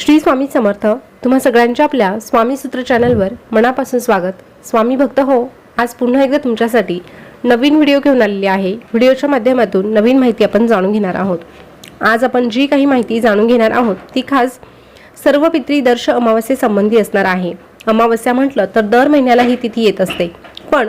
श्री स्वामी समर्थ तुम्हा सगळ्यांच्या आपल्या स्वामी सूत्र चॅनलवर मनापासून स्वागत. स्वामी भक्त हो आज पुन्हा एकदा तुमच्यासाठी नवीन व्हिडिओ घेऊन आलेली आहे. व्हिडिओच्या माध्यमातून नवीन माहिती आपण जाणून घेणार आहोत. आज आपण जी काही माहिती जाणून घेणार आहोत ती खास सर्व पितरी दर्श अमावस्येसंबंधी असणार आहे. अमावस्या म्हटलं तर दर महिन्याला ही तिथी येत असते. पण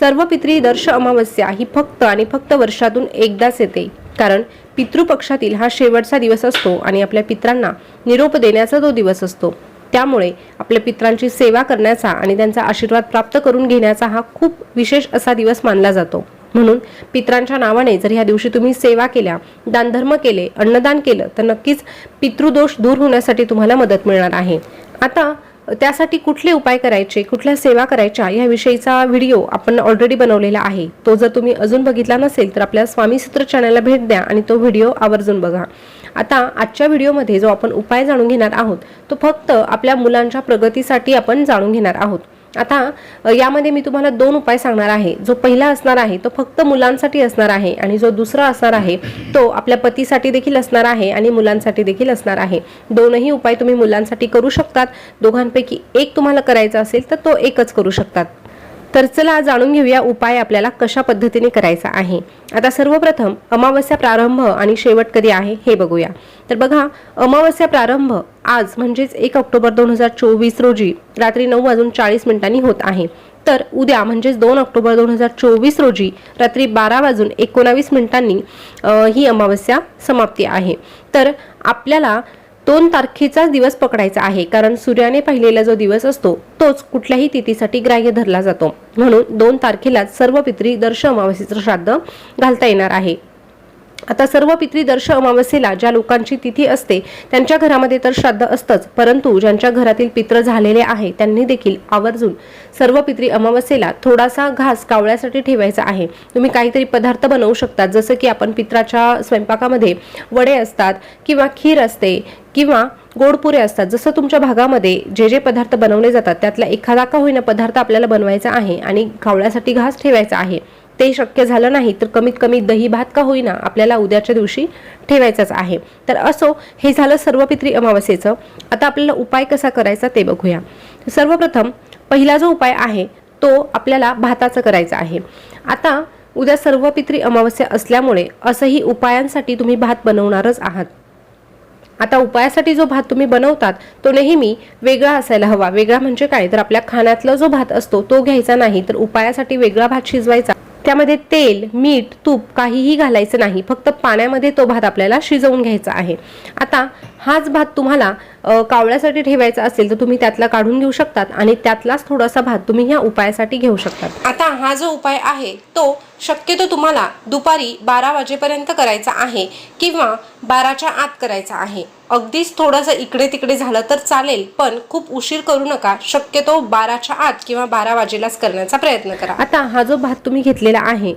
सर्व पितरी दर्श अमावस्या ही फक्त आणि फक्त वर्षातून एकदाच येते. कारण पितृपक्षातील हा शेवटचा दिवस असतो आणि आपल्या पित्रांना निरोप देण्याचा तो दिवस असतो. त्यामुळे आपल्या पित्रांची सेवा करण्याचा आणि त्यांचा आशीर्वाद प्राप्त करून घेण्याचा हा खूप विशेष असा दिवस मानला जातो. म्हणून पित्रांच्या नावाने जर ह्या दिवशी तुम्ही सेवा केल्या दानधर्म केले अन्नदान केलं तर नक्कीच पितृदोष दूर होण्यासाठी तुम्हाला मदत मिळणार आहे. आता त्यासाठी कुठले उपाय करायचे कुठल्या सेवा करायच्या याविषयीचा व्हिडिओ आपण ऑलरेडी बनवलेला आहे. तो जर तुम्ही अजून बघितला नसेल तर आपल्या स्वामी सूत्र चॅनलला भेट द्या आणि तो व्हिडिओ आवर्जून बघा. आता आजच्या व्हिडिओमध्ये जो आपण उपाय जाणून घेणार आहोत तो फक्त आपल्या मुलांच्या प्रगतीसाठी आपण जाणून घेणार आहोत. आता यामध्ये मी तुम्हाला दोन उपाय सांगणार आहे. जो पहिला असणार आहे तो फक्त मुलांसाठी असणार आहे आणि जो दुसरा असणार आहे तो आपल्या पतीसाठी देखील असणार आहे आणि मुलांसाठी देखील असणार आहे. दोनही उपाय तुम्ही मुलांसाठी करू शकतात. दोघांपैकी एक तुम्हाला करायचा असेल तर तो एकच करू शकतात. तर चला जाणून घेऊया उपाय आपल्याला कशा पद्धतीने करायचा आहे. आता सर्वप्रथम अमावस्या प्रारंभ आणि शेवट कधी आहे हे बघूया. तर बघा अमावस्या प्रारंभ आज म्हणजेच एक ऑक्टोबर दोन हजार चोवीस रोजी रात्री नऊ वाजून चाळीस मिनिटांनी होत आहे. तर उद्या म्हणजेच दोन ऑक्टोबर दोन हजार चोवीस रोजी रात्री बारा वाजून एकोणावीस मिनिटांनी ही अमावस्या समाप्ती आहे. तर आपल्याला दोन तारखेचाच दिवस पकडायचा आहे. कारण सूर्याने पाहिलेला जो दिवस असतो तोच कुठल्याही तिथीसाठी ग्राह्य धरला जातो. म्हणून दोन तारखेलाच सर्व पितरी दर्श अमावस्येचं श्राद्ध घालता येणार आहे. आता सर्व पितरी दर्श अमावस्येला ज्या लोकांची तिथी असते त्यांच्या घरामध्ये तर श्राद्ध असतंच परंतु ज्यांच्या घरातील पित्र झालेले आहे त्यांनी देखील आवर्जून सर्व पितरी अमावस्येला थोडासा घास कावळ्यासाठी ठेवायचा आहे. तुम्ही काहीतरी पदार्थ बनवू शकता जसं की आपण पित्राच्या स्वयंपाकामध्ये वडे असतात किंवा खीर असते किंवा गोडपुरे असतात. जसं तुमच्या भागामध्ये जे जे पदार्थ बनवले जातात त्यातला एखादा का होईना पदार्थ आपल्याला बनवायचा आहे आणि कावळ्यासाठी घास ठेवायचा आहे. ते शक्य झालं नाही तर कमीत कमी दही भात का होईना आपल्याला उद्याच्या दिवशी ठेवायचाच आहे. तर असो हे झालं सर्व पित्री अमावस्येचं. आता आपल्याला उपाय कसा करायचा ते बघूया. सर्वप्रथम पहिला जो उपाय आहे तो आपल्याला भाताचं करायचा आहे. आता उद्या सर्व पित्री अमावस्या असल्यामुळे असंही उपायांसाठी तुम्ही भात बनवणारच आहात. आता उपायासाठी जो भात तुम्ही बनवतात तो नेहमी वेगळा असायला हवा. वेगळा म्हणजे काय? तर आपल्या खाण्यातला जो भात असतो तो घ्यायचा नाही. तर उपायासाठी वेगळा भात शिजवायचा. त्यामध्ये तेल मीठ तूप काहीही घालायचं नाही. फक्त पाण्यामध्ये तो भात आपल्याला शिजवून घ्यायचा आहे. आता हाच भात तुम्हाला कावळ्यासाठी ठेवायचा असेल तर तुम्ही त्यातला काढून घेऊ शकतात आणि त्यातलाच थोडासा भात तुम्ही ह्या उपायासाठी घेऊ शकतात. आता हा जो उपाय आहे तो शक्यतो तुम्हाला दुपारी बारा वाजेपर्यंत करायचा आहे किंवा बाराच्या आत करायचा आहे. अगदीच थोडंसं इकडे तिकडे झालं तर चालेल पण खूप उशीर करू नका. शक्यतो बाराच्या आत किंवा बारा वाजेलाच करण्याचा प्रयत्न करा. आता हा जो भात तुम्ही घेतलेला आहे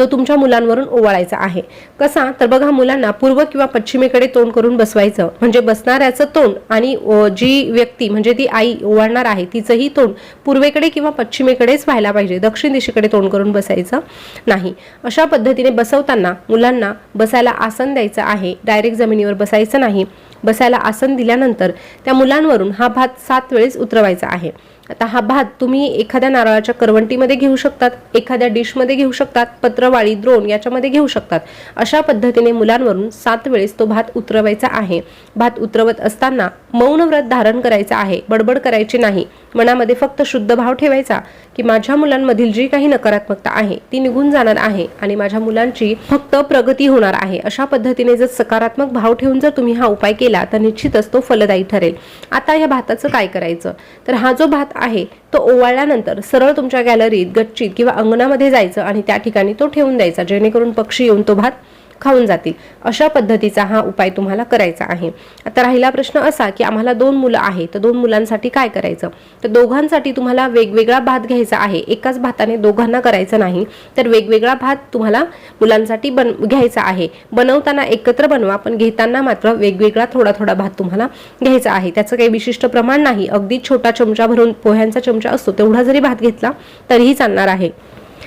तो तुमच्या मुलांवरून ओवाळायचा आहे. कसा? तर बघा मुलांना पूर्व किंवा पश्चिमेकडे तोंड करून बसवायचं. म्हणजे बसणाऱ्याचं तोंड आणि जी व्यक्ती म्हणजे ती आई ओवाळणार आहे तिचंही तोंड पूर्वेकडे किंवा पश्चिमेकडेच व्हायला पाहिजे. दक्षिण दिशेकडे तोंड करून बसायचं नाही. अशा पद्धतीने बसवताना मुलांना बसायला आसन द्यायचं आहे. डायरेक्ट जमिनीवर बसायचं नाही. बसायला आसन दिल्यानंतर त्या मुलांवरून हा भात सात वेळेस उतरवायचा आहे. आता हा भात तुम्ही एखाद्या नारळाच्या करवंटीमध्ये घेऊ शकतात एखाद्या डिशमध्ये घेऊ शकतात पत्रवाळी द्रोण याच्यामध्ये घेऊ शकतात. अशा पद्धतीने मुलांवरून सात वेळेस तो भात उतरवायचा आहे. भात उतरवत असताना मौन व्रत धारण करायचं आहे. बडबड करायची नाही. मनामध्ये फक्त शुद्ध भाव ठेवायचा की माझ्या मुलांमधील जी काही नकारात्मकता आहे ती निघून जाणार आहे आणि माझ्या मुलांची फक्त प्रगती होणार आहे. अशा पद्धतीने जर सकारात्मक भाव ठेवून जर तुम्ही हा उपाय केला तर निश्चितच तो फलदायी ठरेल. आता या भाताचं काय करायचं? तर हा जो भात आहे तो ओवाळल्यानंतर सरळ तुमच्या गॅलरीत गच्चीत किंवा अंगणामध्ये जायचं आणि त्या ठिकाणी तो ठेवून द्यायचा. जेणेकरून पक्षी येऊन तो भात खाऊन जातील. अशा पद्धतीचा हा उपाय तुम्हाला करायचा आहे. आता राहिला प्रश्न असा की आम्हाला दोन मुलं आहे तर दोन मुलांसाठी काय करायचं? तर दोघांसाठी तुम्हाला वेगवेगळा भात घ्यायचा आहे. एकाच भाताने दोघांना करायचं नाही तर वेगवेगळा भात तुम्हाला मुलांसाठी बन घ्यायचा आहे. बनवताना एकत्र बनवा पण घेताना मात्र वेगवेगळा थोडा थोडा भात तुम्हाला घ्यायचा आहे. त्याचं काही विशिष्ट प्रमाण नाही. अगदी छोटा चमचा भरून पोह्यांचा चमचा असतो तेवढा जरी भात घेतला तरीही चालणार आहे.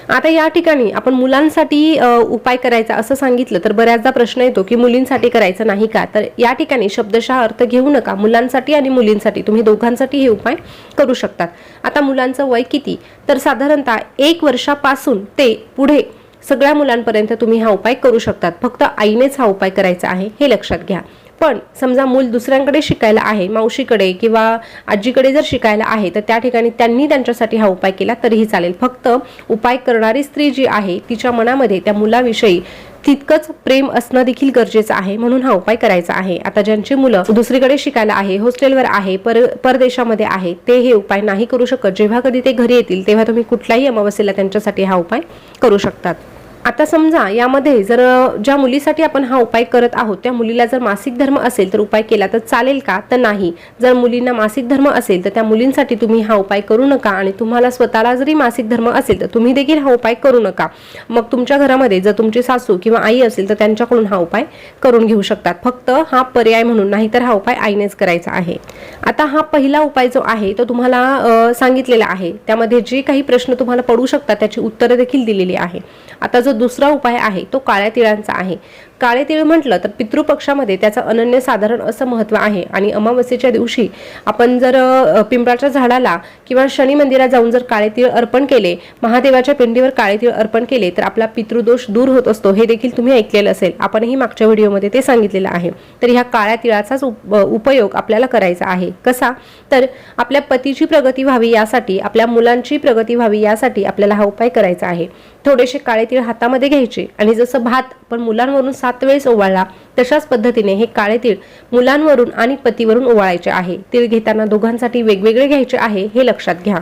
आता या ठिकाणी आपण मुलांसाठी उपाय करायचा असं सांगितलं तर बऱ्याचदा प्रश्न येतो की मुलींसाठी करायचं नाही का? तर या ठिकाणी शब्दशः अर्थ घेऊ नका. मुलांसाठी आणि मुलींसाठी. तुम्ही दोघांसाठी हे उपाय करू शकतात. आता मुलांचं वय किती? तर साधारणतः एक वर्षापासून ते पुढे सगळ्या मुलांपर्यंत तुम्ही हा उपाय करू शकतात. फक्त आईनेच हा उपाय करायचा आहे हे लक्षात घ्या. पण समजा मूल दुसऱ्यांकडे शिकायला आहे मावशीकडे किंवा आजीकडे जर शिकायला आहे तर त्या ठिकाणी त्यांनी त्यांच्यासाठी हा उपाय केला तरीही चालेल. फक्त उपाय करणारी स्त्री जी आहे तिच्या मनामध्ये त्या मुलाविषयी तितकंच प्रेम असणं देखील गरजेचं आहे म्हणून हा उपाय करायचा आहे. आता ज्यांची मुलं दुसरीकडे शिकायला आहे हॉस्टेलवर आहे पर परदेशामध्ये आहे ते हे उपाय नाही करू शकत. जेव्हा कधी ते घरी येतील तेव्हा तुम्ही कुठल्याही अमावस्येला त्यांच्यासाठी हा उपाय करू शकतात. आता समजा यामध्ये जर ज्या मुलीसाठी आपण हा उपाय करत आहोत त्या मुलीला जर मासिक धर्म असेल तर उपाय केला तर चालेल का? तर नाही. जर मुलींना मासिक धर्म असेल तर त्या मुलींसाठी तुम्ही हा उपाय करू नका आणि तुम्हाला स्वतःला जरी मासिक धर्म असेल तर तुम्ही देखील हा उपाय करू नका. मग तुमच्या घरामध्ये जर तुमची सासू किंवा आई असेल तर त्यांच्याकडून हा उपाय करून घेऊ शकतात. फक्त हा पर्याय म्हणून नाही तर हा उपाय आईनेच करायचा आहे. आता हा पहिला उपाय जो आहे तो तुम्हाला सांगितलेला आहे. त्यामध्ये जे काही प्रश्न तुम्हाला पडू शकतात त्याची उत्तरं देखील दिलेली आहे. आता जो दुसरा उपाय आहे तो काळ्या तिळांचा आहे. काळे तिळ म्हटलं तर पितृपक्षामध्ये त्याचं अनन्यसाधारण असं महत्त्व आहे. आणि अमावस्येच्या दिवशी आपण जर पिंपळाच्या झाडाला किंवा शनी मंदिरात जाऊन जर काळे तिळ अर्पण केले महादेवाच्या पिंडीवर काळे तिळ अर्पण केले तर आपला पितृदोष दूर होत असतो. हे देखील तुम्ही ऐकलेलं असेल. आपणही मागच्या व्हिडिओमध्ये ते सांगितलेलं आहे. तर ह्या काळ्या तिळाचाच उप- उपयोग आपल्याला करायचा आहे. कसा? तर आपल्या पतीची प्रगती व्हावी यासाठी आपल्या मुलांची प्रगती व्हावी यासाठी आपल्याला हा उपाय करायचा आहे. थोडेसे काळे तिळ हातामध्ये घ्यायचे आणि जसं भात पण मुलांवरून सात वेळेस ओवाळला. तशाच पद्धतीने हे काळे तीळ मुलांवरून आणि पतीवरून ओवाळायचे आहे. तीळ घेताना दोघांसाठी वेगवेगळे घ्यायचे आहे हे लक्षात घ्या.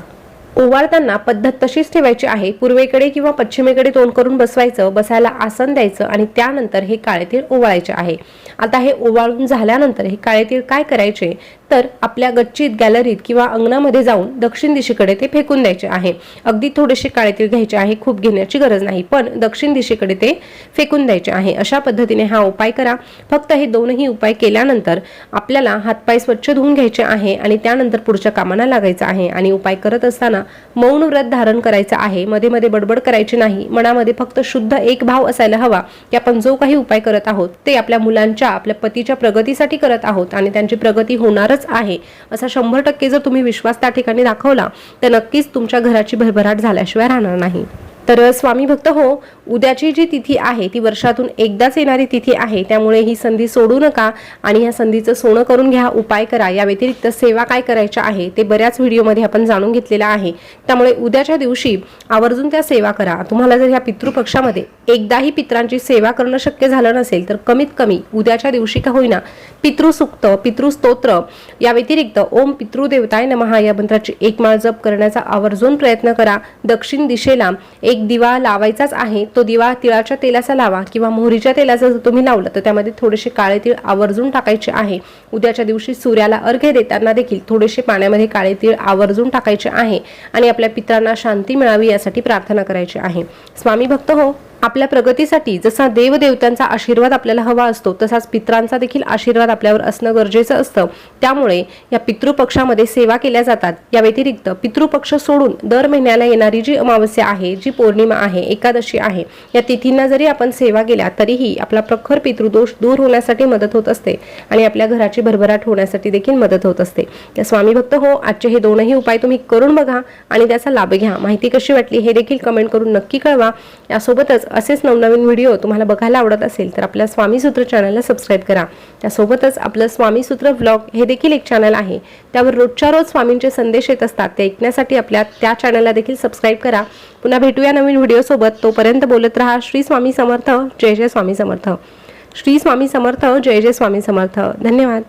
ओवाळताना पद्धत तशीच ठेवायची आहे. पूर्वेकडे किंवा पश्चिमेकडे तोंड करून बसवायचं बसायला आसन द्यायचं आणि त्यानंतर हे काळे तीळ ओवाळायचे आहे. आता हे ओवाळून झाल्यानंतर हे काळे तीळ काय करायचे? तर आपल्या गच्चीत गॅलरीत किंवा अंगणामध्ये जाऊन दक्षिण दिशेकडे ते फेकून द्यायचे आहे. अगदी थोडेसे काळे तीळ घ्यायचे आहे खूप घेण्याची गरज नाही पण दक्षिण दिशेकडे ते फेकून द्यायचे आहे. अशा पद्धतीने हा उपाय करा. फक्त हे दोनही उपाय केल्यानंतर आपल्याला हातपाय स्वच्छ धुवून घ्यायचे आहे आणि त्यानंतर पुढच्या कामाला लागायचं आहे आणि उपाय करत असताना मौन व्रत धारण करायचं आहे. मध्ये मध्ये बडबड करायची नाही. मनामध्ये फक्त शुद्ध एक भाव असायला हवा की आपण जो काही उपाय करत आहोत ते आपल्या मुलांच्या आपल्या पतीच्या प्रगतीसाठी करत आहोत आणि त्यांची प्रगती होणारच आहे असा शंभर टक्के जर तुम्ही विश्वास त्या ठिकाणी दाखवला तर नक्कीच तुमच्या घराची भरभराट झाल्याशिवाय राहणार नाही. तर स्वामी भक्त हो उद्याची जी तिथी आहे ती वर्षातून एकदाच येणारी तिथी आहे त्यामुळे ही संधी सोडू नका आणि ह्या संधीचं सोनं करून घ्या उपाय करा. या व्यतिरिक्त सेवा काय करायच्या आहे ते बऱ्याच व्हिडिओमध्ये आपण जाणून घेतलेलं आहे. त्यामुळे उद्याच्या दिवशी आवर्जून त्या सेवा करा. तुम्हाला जर ह्या पितृपक्षामध्ये एकदाही पित्रांची सेवा करणं शक्य झालं नसेल तर कमीत कमी उद्याच्या दिवशी का होईना पितृसुक्त पितृस्तोत्र या व्यतिरिक्त ओम पितृदेवताय नमहा या मंत्राची एक माळ जप करण्याचा आवर्जून प्रयत्न करा. दक्षिण दिशेला एक दिवा लावायचाच आहे तो दिवा तिळाच्या तेलाचा लावा किंवा मोहरीच्या तेलाचा जर तुम्ही लावलं तर त्यामध्ये थोडेसे काळे तीळ आवर्जून टाकायचे आहे. उद्याच्या दिवशी सूर्याला अर्घ्य देताना देखील थोडेसे पाण्यामध्ये काळे तीळ आवर्जून टाकायचे आहे आणि आपल्या पित्रांना शांती मिळावी यासाठी प्रार्थना करायची आहे. स्वामी भक्त हो. आपल्या प्रगतीसाठी जसा देवदेवतांचा आशीर्वाद आपल्याला हवा असतो तसाच पित्रांचा देखील आशीर्वाद आपल्यावर असणं गरजेचं असतं. त्यामुळे या पितृपक्षामध्ये सेवा केल्या जातात. या व्यतिरिक्त पितृपक्ष सोडून दर महिन्याला येणारी जी अमावस्या आहे जी पौर्णिमा आहे एकादशी आहे या तिथींना जरी आपण सेवा केल्या तरीही आपला प्रखर पितृदोष दूर होण्यासाठी मदत होत असते आणि आपल्या घराची भरभराट होण्यासाठी देखील मदत होत असते. त्या स्वामी भक्त हो आजचे हे दोनही उपाय तुम्ही करून बघा आणि त्याचा लाभ घ्या. माहिती कशी वाटली हे देखील कमेंट करून नक्की कळवा. यासोबतच असेच नवनवीन व्हिडिओ तुम्हाला बघायला आवडत असेल तर आपल्या स्वामी सूत्र चॅनलला सबस्क्राईब करा. त्यासोबतच आपलं स्वामी सूत्र व्लॉग हे देखील एक चॅनल आहे. त्यावर रोजच्या रोज स्वामींचे संदेश येत असतात ते ऐकण्यासाठी आपल्या त्या चॅनलला देखील सबस्क्राईब करा. पुन्हा भेटूया नवीन व्हिडिओसोबत तोपर्यंत बोलत राहा श्री स्वामी समर्थ जय जय स्वामी समर्थ. श्री स्वामी समर्थ जय जय स्वामी समर्थ. धन्यवाद.